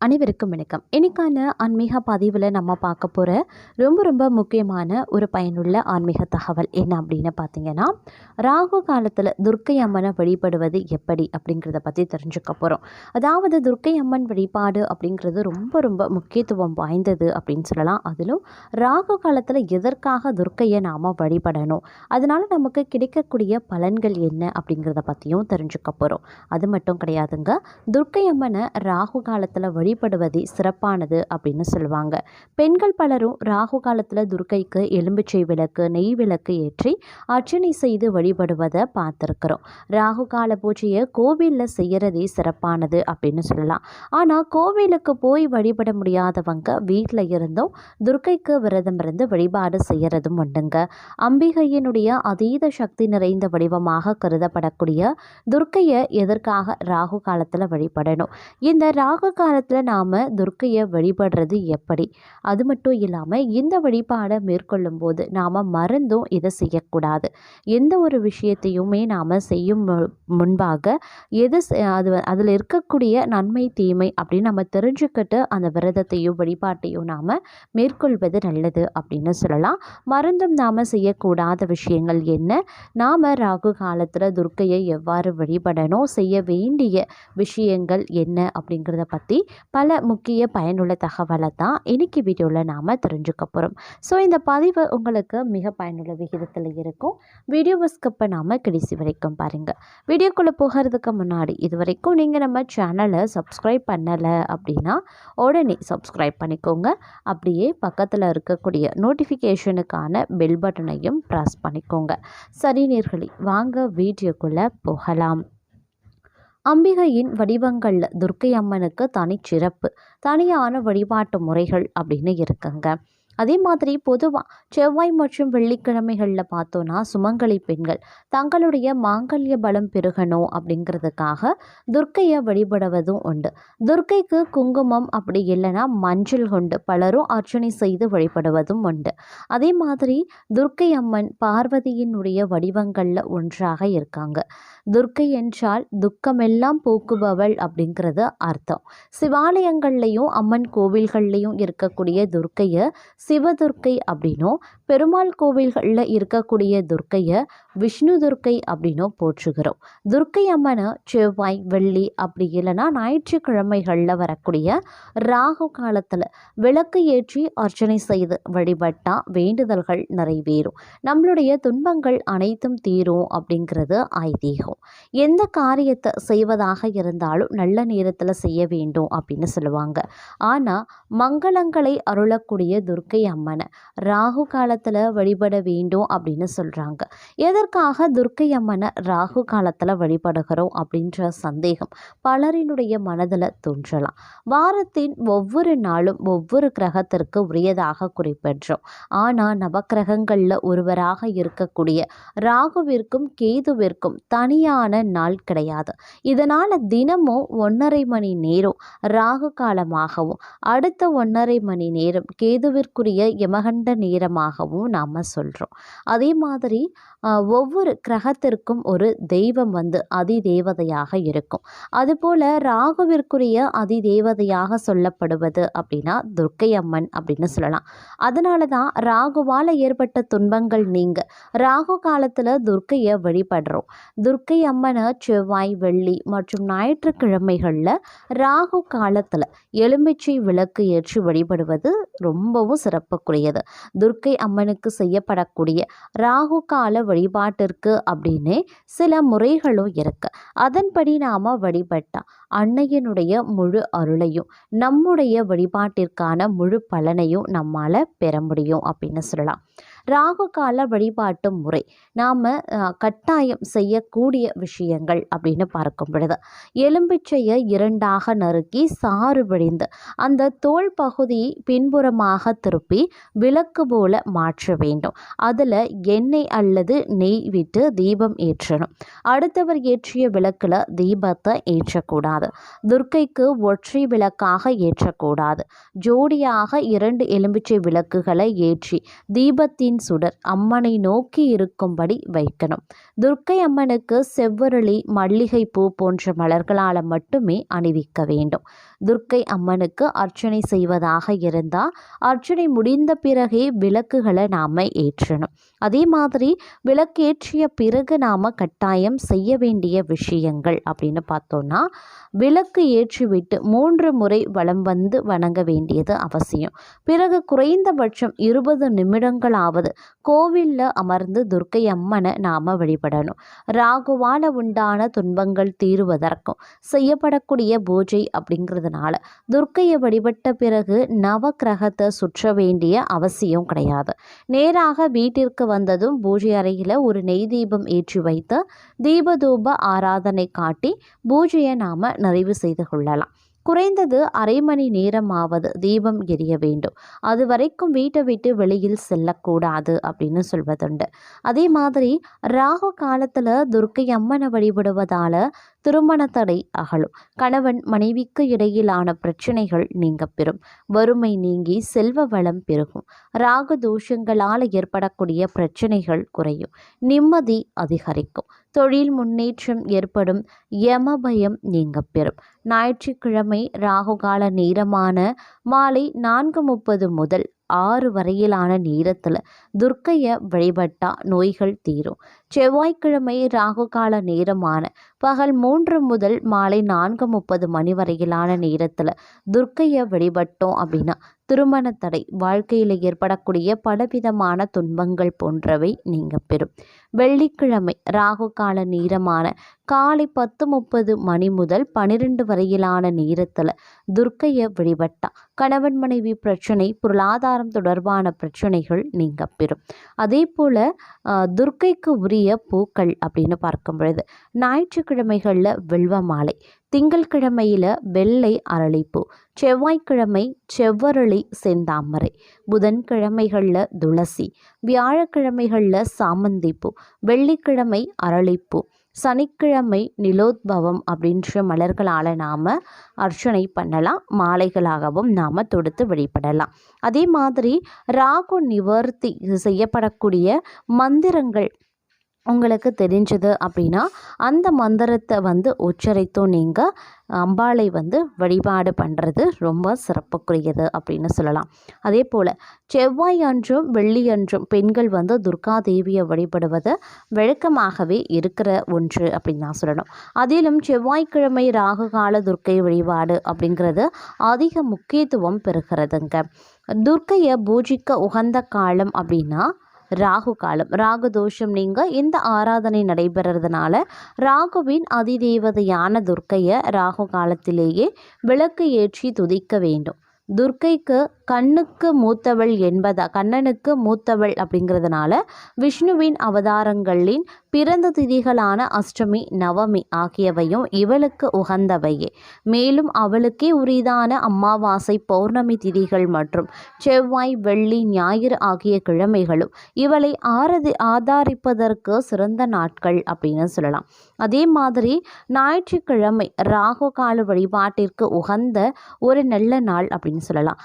அனைவருக்கும் வணக்கம். இன்னைக்கான ஆன்மீக பதிவில் நம்ம பார்க்க போகிற ரொம்ப ரொம்ப முக்கியமான ஒரு பயனுள்ள ஆன்மீக தகவல் என்ன அப்படின்னு பார்த்தீங்கன்னா ராகு காலத்தில் துர்க்கை அம்மனை வழிபடுவது எப்படி அப்படிங்கிறத பற்றி தெரிஞ்சுக்க போகிறோம் அதாவது துர்க்கை அம்மன் வழிபாடு அப்படிங்கிறது ரொம்ப ரொம்ப முக்கியத்துவம் வாய்ந்தது அப்படின்னு சொல்லலாம். அதிலும் ராகு காலத்தில் எதற்காக துர்க்கையை நாம் வழிபடணும்? அதனால் நமக்கு கிடைக்கக்கூடிய பலன்கள் என்ன அப்படிங்கிறத பற்றியும் தெரிஞ்சுக்க போகிறோம் அது மட்டும் கிடையாதுங்க துர்க்கை அம்மனை ராகு காலத்தில் வழிபடுவதே சிறப்பானது அப்படின்னு சொல்லுவாங்க. பெண்கள் பலரும் ராகு காலத்தில் துர்க்கைக்கு எலும்பிச்சை விளக்கு நெய் விளக்கு ஏற்றி அர்ச்சனை செய்து வழிபடுவதை பார்த்துருக்குறோம். ராகு கால பூஜையை கோவிலில் செய்கிறதே சிறப்பானது அப்படின்னு சொல்லலாம். ஆனால் கோவிலுக்கு போய் வழிபட முடியாதவங்க வீட்டில் இருந்தும் துர்க்கைக்கு விரதம் இருந்து வழிபாடு செய்கிறதும் உண்டுங்க. அம்பிகையினுடைய அதீத சக்தி நிறைந்த வடிவமாக கருதப்படக்கூடிய துர்க்கையை எதற்காக ராகு காலத்தில் வழிபடணும்? இந்த ராகு காலத்தில் நாம் துர்க்கையை வழிபடுறது எப்படி? அது மட்டும் இல்லாமல் இந்த வழிபாடை மேற்கொள்ளும் போது நாம் மறந்தும் இதை செய்யக்கூடாது. எந்த ஒரு விஷயத்தையுமே நாம் செய்யும் மு- முன்பாக எது அது அதில் இருக்கக்கூடிய நன்மை தீமை அப்படின்னு நம்ம தெரிஞ்சுக்கிட்டு அந்த விரதத்தையும் வழிபாட்டையும் நாம் மேற்கொள்வது நல்லது அப்படின்னு சொல்லலாம். மறந்தும் நாம் செய்யக்கூடாத விஷயங்கள் என்ன? நாம் ராகு காலத்தில் துர்க்கையை எவ்வாறு வழிபடணும்? செய்ய வேண்டிய விஷயங்கள் என்ன அப்படிங்கிறத பற்றி பல முக்கிய பயனுள்ள தகவலை தான் இன்னைக்கு வீடியோவில் நாம் தெரிஞ்சுக்க போகிறோம் ஸோ இந்த பதிவு உங்களுக்கு மிக பயனுள்ள விகிதத்தில் இருக்கும். வீடியோவை ஸ்கிப்பை நாம் கடைசி வரைக்கும் பாருங்கள் வீடியோக்குள்ளே போகிறதுக்கு முன்னாடி இது வரைக்கும் நீங்கள் நம்ம சேனலை சப்ஸ்கிரைப் பண்ணலை அப்படின்னா உடனே சப்ஸ்கிரைப் பண்ணிக்கோங்க. அப்படியே பக்கத்தில் இருக்கக்கூடிய நோட்டிஃபிகேஷனுக்கான பெல் பட்டனையும் ப்ரெஸ் பண்ணிக்கோங்க. சரி நேர்களி வாங்க வீடியோக்குள்ளே போகலாம். அம்பிகையின் வடிவங்களில் துர்க்கை அம்மனுக்கு தனிச்சிறப்பு தனியான வழிபாட்டு முறைகள் அப்படின்னு இருக்குங்க. அதே மாதிரி பொதுவாக செவ்வாய் மற்றும் வெள்ளிக்கிழமைகளில் பார்த்தோன்னா சுமங்கலி பெண்கள் தங்களுடைய மாங்கல்ய பலம் பெருகணும் அப்படிங்கிறதுக்காக துர்க்கையை வழிபடுவதும் உண்டு. துர்க்கைக்கு குங்குமம் அப்படி இல்லைன்னா மஞ்சள் கொண்டு பலரும் அர்ச்சனை செய்து வழிபடுவதும் உண்டு. அதே மாதிரி துர்க்கை அம்மன் பார்வதியினுடைய வடிவங்களில் ஒன்றாக இருக்காங்க. துர்க்கை என்றால் துக்கமெல்லாம் போக்குபவள் அப்படிங்கிறது அர்த்தம். சிவாலயங்கள்லையும் அம்மன் கோவில்கள்லையும் இருக்கக்கூடிய துர்க்கையை சிவதுர்க்கை அப்படின்னும் பெருமாள் கோவில்களில் இருக்கக்கூடிய துர்க்கையை விஷ்ணு துர்க்கை அப்படின்னும் போற்றுகிறோம். துர்க்கை அம்மனை செவ்வாய் வெள்ளி அப்படி இல்லைன்னா ஞாயிற்றுக்கிழமைகளில் வரக்கூடிய ராகு காலத்தில் விளக்கு ஏற்றி அர்ச்சனை செய்து வழிபட்டால் வேண்டுதல்கள் நிறைவேறும். நம்மளுடைய துன்பங்கள் அனைத்தும் தீரும் அப்படிங்கிறது ஐதீகம். எந்த காரியத்தை செய்வதாக இருந்தாலும் நல்ல நேரத்தில் செய்ய வேண்டும் அப்படின்னு சொல்லுவாங்க. ஆனால் மங்களங்களை அருளக்கூடிய துர்க்கை அம்மனை ராகு காலத்தில் வழிபட வேண்டும் அப்படின்னு சொல்கிறாங்க எதற்காக துர்க்கை அம்மனை ராகு காலத்தில் வழிபடுகிறோம் அப்படின்ற சந்தேகம் பலரினுடைய மனதில் தோன்றலாம். வாரத்தின் ஒவ்வொரு நாளும் ஒவ்வொரு கிரகத்திற்கு உரியதாக குறிப்பிடுறோம். ஆனால் நவக்கிரகங்களில் ஒருவராக இருக்கக்கூடிய ராகுவிற்கும் கேதுவிற்கும் தனியான நாள் கிடையாது. இதனால் தினமும் ஒன்றரை மணி நேரம் ராகு காலமாகவும் அடுத்த ஒன்றரை மணி நேரம் கேதுவிற்குரிய யமகண்ட நேரமாகவும் நாம் சொல்கிறோம் அதே மாதிரி ஒவ்வொரு கிரகத்திற்கும் ஒரு தெய்வம் வந்து அதிதேவதையாக இருக்கும். அதுபோல் ராகுவிற்குரிய அதிதேவதையாக சொல்லப்படுவது அப்படின்னா துர்க்கை அம்மன் அப்படின்னு சொல்லலாம். அதனால தான் ராகுவால் ஏற்பட்ட துன்பங்கள் நீங்க. ராகு காலத்தில் துர்க்கையை வழிபடுறோம். துர்க்கை அம்மனை செவ்வாய் வெள்ளி மற்றும் ஞாயிற்றுக்கிழமைகளில் ராகு காலத்தில் எலுமிச்சை விளக்கு ஏற்றி வழிபடுவது ரொம்பவும் சிறப்புக்குரியது. துர்க்கை அம்மன் அம்மனுக்கு செய்யப்படக்கூடிய ராகு கால வழிபாட்டிற்கு அப்படின்னு சில முறைகளும் இருக்கு. அதன்படி நாம் வழிபட்டால் அன்னையினுடைய முழு அருளையும் நம்முடைய வழிபாட்டிற்கான முழு பலனையும் நம்மால் பெற முடியும் அப்படின்னு சொல்லலாம். ராகு கால வழிபாட்டு முறை. நாம் கட்டாயம் செய்யக்கூடிய விஷயங்கள் அப்படின்னு பார்க்கும் பொழுது எலும்பிச்சையை இரண்டாக நறுக்கி சாறு வழிந்து அந்த தோல் பகுதியை பின்புறமாக திருப்பி விளக்கு போல மாற்ற வேண்டும். அதில் எண்ணெய் அல்லது நெய் விட்டு தீபம் ஏற்றணும். அடுத்தவர் ஏற்றிய விளக்கில் தீபத்தை ஏற்றக்கூடாது. துர்க்கைக்கு ஒற்றை விளக்காக ஏற்றக்கூடாது. ஜோடியாக இரண்டு எலும்பிச்சை விளக்குகளை ஏற்றி தீபத்தின் சுடர் அம்மனை நோக்கி இருக்கும்படி வைக்கணும். துர்க்கை அம்மனுக்கு செவ்வரளி மல்லிகைப்பூ போன்ற மலர்களால் மட்டுமே அணிவிக்க வேண்டும். துர்க்கை அம்மனுக்கு அர்ச்சனை செய்வதாக இருந்தால் அர்ச்சனை முடிந்த பிறகே விளக்குகளை நாம் ஏற்றணும். அதே மாதிரி விளக்கேற்றிய பிறகு நாம் கட்டாயம் செய்ய வேண்டிய விஷயங்கள் அப்படின்னு பார்த்தோன்னா விளக்கு ஏற்றிவிட்டு மூன்று முறை வலம் வந்து வணங்க வேண்டியது அவசியம். பிறகு குறைந்தபட்சம் இருபது நிமிடங்களாவது கோவிலில் அமர்ந்து துர்க்கை அம்மனை நாம் வழிபடணும். ராகுவால் உண்டான துன்பங்கள் தீருவதற்கும் செய்யப்படக்கூடிய பூஜை அப்படிங்கிறதுனால துர்க்கையை வழிபட்ட பிறகு நவ கிரகத்தை சுற்ற வேண்டிய அவசியம் கிடையாது. நேராக வீட்டிற்கு வந்ததும் பூஜை அறையில் ஒரு நெய் தீபம் ஏற்றி வைத்து தீபதூப ஆராதனை காட்டி பூஜையை நாம் நிறைவு செய்து கொள்ளலாம். குறைந்தது அரை மணி நேரமாவது தீபம் எரிய வேண்டும். அது வரைக்கும் வீட்டை விட்டு வெளியில் செல்லக்கூடாது அப்படின்னு சொல்வதுண்டு. அதே மாதிரி ராகு காலத்தில் துர்க்கை அம்மனை வழிபடுவதால் திருமண தடை அகலும். கணவன் மனைவிக்கு இடையிலான பிரச்சனைகள் நீங்க பெறும். வறுமை நீங்கி செல்வ வளம் பெருகும். ராகு தோஷங்களால் ஏற்படக்கூடிய பிரச்சனைகள் குறையும். நிம்மதி அதிகரிக்கும். தொழில் முன்னேற்றம் ஏற்படும். யமபயம் நீங்க பெறும் ஞாயிற்றுக்கிழமை ராகுகால நேரமான மாலை நான்கு முப்பது முதல் ஆறு வரையிலான நேரத்தில் துர்க்கையை வழிபட்டா நோய்கள் தீரும். செவ்வாய்க்கிழமை ராகுகால நேரமான பகல் மூன்று முதல் மாலை நான்கு முப்பது மணி வரையிலான நேரத்தில் துர்க்கையை வழிபட்டோம் அப்படின்னா திருமண தடை வாழ்க்கையில் ஏற்படக்கூடிய பலவிதமான துன்பங்கள் போன்றவை நீங்க பெறும் வெள்ளிக்கிழமை ராகு கால நேரமான காலை பத்து முப்பது மணி முதல் பனிரெண்டு வரையிலான நேரத்தில் துர்க்கையை வழிபட்டான் கணவன் மனைவி பிரச்சனை பொருளாதாரம் தொடர்பான பிரச்சனைகள் நீங்க பெறும் அதே போல் துர்க்கைக்கு உரிய பூக்கள் அப்படின்னு பார்க்கும் பொழுது ஞாயிற்றுக்கிழமைகளில் வெல்வ மாலை திங்கள்கிழமையில் வெள்ளை அரளிப்பூ செவ்வாய்க்கிழமை செவ்வரளி செந்தாமரை புதன்கிழமைகளில் துளசி வியாழக்கிழமைகளில் சாமந்திப்பூ வெள்ளிக்கிழமை அரளிப்பூ சனிக்கிழமை நிலோத்பவம் அப்படின்ற மலர்களால் நாம் அர்ச்சனை பண்ணலாம் மாலைகளாகவும் நாம் தொடுத்து வழிபடலாம். அதே மாதிரி ராகு நிவர்த்தி செய்யப்படக்கூடிய மந்திரங்கள் உங்களுக்கு தெரிஞ்சது அப்படின்னா அந்த மந்திரத்தை வந்து உச்சரித்தும் நீங்கள் அம்பாளை வந்து வழிபாடு பண்ணுறது ரொம்ப சிறப்புக்குரியது அப்படின்னு சொல்லலாம். அதே போல் செவ்வாய் அன்றும் வெள்ளி அன்றும் பெண்கள் வந்து துர்கா தேவியை வழிபடுவது வழக்கமாகவே இருக்கிற ஒன்று அப்படின்னு தான் சொல்லணும். அதிலும் செவ்வாய்க்கிழமை ராகுகால துர்க்கை வழிபாடு அப்படிங்கிறது அதிக முக்கியத்துவம் பெறுகிறதுங்க. துர்க்கையை பூஜிக்க உகந்த காலம் அப்படின்னா ராகு காலம். ராகு தோஷம் நீங்க இந்த ஆராதனை நடைபெறதுனால ராகுவின் அதிதேவதையான துர்க்கையை ராகு காலத்திலேயே விளக்கு ஏற்றி துதிக்க வேண்டும். துர்க்கைக்கு கண்ணுக்கு மூத்தவள் என்பதா கண்ணனுக்கு மூத்தவள் அப்படிங்கிறதுனால விஷ்ணுவின் அவதாரங்களின் பிறந்த திதிகளான அஷ்டமி நவமி ஆகியவையும் இவளுக்கு உகந்தவையே. மேலும் அவளுக்கே உரிதான அமாவாசை பௌர்ணமி திதிகள் மற்றும் செவ்வாய் வெள்ளி ஞாயிறு ஆகிய கிழமைகளும் இவளை ஆரதி ஆதாரிப்பதற்கு சிறந்த நாட்கள் அப்படின்னு சொல்லலாம். அதே மாதிரி ஞாயிற்றுக்கிழமை ராகு கால வழிபாட்டிற்கு உகந்த ஒரு நல்ல நாள் அப்படின்னு சொல்லலாம்.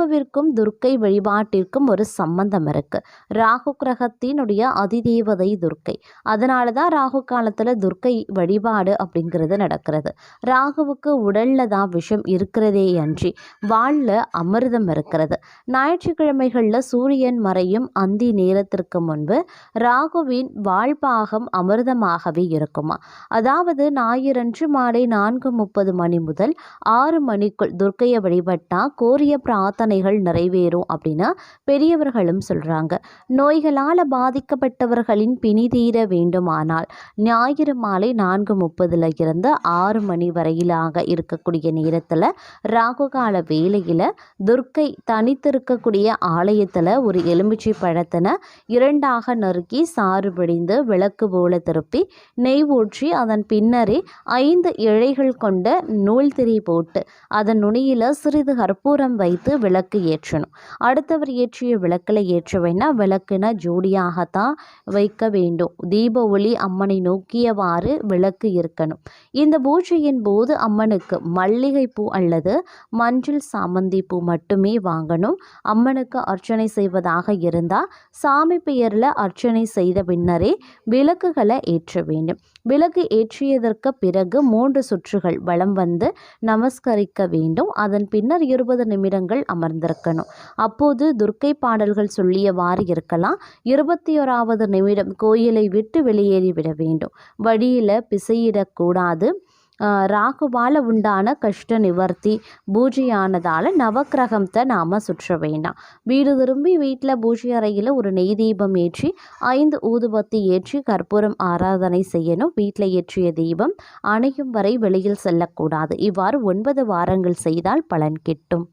ராகுவிற்கும் துர்க்கை வழிபாட்டிற்கும் ஒரு சம்பந்தம் இருக்கு. ராகு கிரகத்தினுடைய அதிதேவதை துர்க்கை. அதனால தான் ராகு காலத்தில் துர்க்கை வழிபாடு அப்படிங்கிறது நடக்கிறது. ராகுவுக்கு உடலில் தான் விஷம் இருக்கிறதே அன்றி வாழில் அமிர்தம் இருக்கிறது. ஞாயிற்றுக்கிழமைகளில் சூரியன் மறையும் அந்தி நேரத்திற்கு முன்பு ராகுவின் வாழ்பாகம் அமிர்தமாகவே இருக்குமா. அதாவது ஞாயிறன்று மாலை நான்கு முப்பது மணி முதல் ஆறு மணிக்குள் துர்க்கையை வழிபட்டா கோரிய பிரார்த்தனை பிரார்த்தனைகள் நிறைவேறும் அப்படின்னு பெரியவர்களும் சொல்கிறாங்க நோய்களால் பாதிக்கப்பட்டவர்களின் பிணி தீர வேண்டுமானால் ஞாயிறு மாலை நான்கு முப்பதில் இருந்து ஆறு மணி வரையிலாக இருக்கக்கூடிய நேரத்தில் ராகுகால வேலையில் துர்க்கை தனித்திருக்கக்கூடிய ஆலயத்தில் ஒரு எலுமிச்சை பழத்தினை இரண்டாக நறுக்கி சாறு பிடிந்து விளக்கு போல திருப்பி நெய் ஊற்றி அதன் பின்னரே ஐந்து இழைகள் கொண்ட நூல் திரி போட்டு அதன் நுனியில் சிறிது கற்பூரம் வைத்து விளக்கு ஏற்றணும். அடுத்தவர் ஏற்றிய விளக்கில் ஏற்ற வேணால் ஜோடியாகத்தான் வைக்க வேண்டும். தீப ஒளி அம்மனை நோக்கியவாறு விளக்கு இருக்கணும் இந்த பூஜையின் போது அம்மனுக்கு மல்லிகை பூ அல்லது மஞ்சள் சாமந்தி பூ மட்டுமே வாங்கணும். அம்மனுக்கு அர்ச்சனை செய்வதாக இருந்தால் சாமி பெயரில் அர்ச்சனை செய்த பின்னரே விளக்குகளை ஏற்ற வேண்டும். விளக்கு ஏற்றியதற்கு பிறகு மூன்று சுற்றுகள் வலம் வந்து நமஸ்கரிக்க வேண்டும். அதன் பின்னர் இருபது நிமிடங்கள் அமர்ந்திருக்கணும் அப்போது துர்க்கை பாடல்கள் சொல்லியவாறு இருக்கலாம். இருபத்தி ஓராவது நிமிடம் கோயிலை விட்டு வெளியேறிவிட வேண்டும். வழியில் பிசையிடக்கூடாது ராகுவால் உண்டான கஷ்ட நிவர்த்தி பூஜையானதால் நவக்கிரகத்தை நாம் சுற்ற வேண்டாம். வீடு திரும்பி வீட்டில் பூஜை அறையில் ஒரு நெய் தீபம் ஏற்றி ஐந்து ஊதுபத்தி ஏற்றி கற்பூரம் ஆராதனை செய்யணும். வீட்டில் ஏற்றிய தீபம் அணையும் வரை வெளியில் செல்லக்கூடாது. இவ்வாறு ஒன்பது வாரங்கள் செய்தால் பலன் கிட்டும்.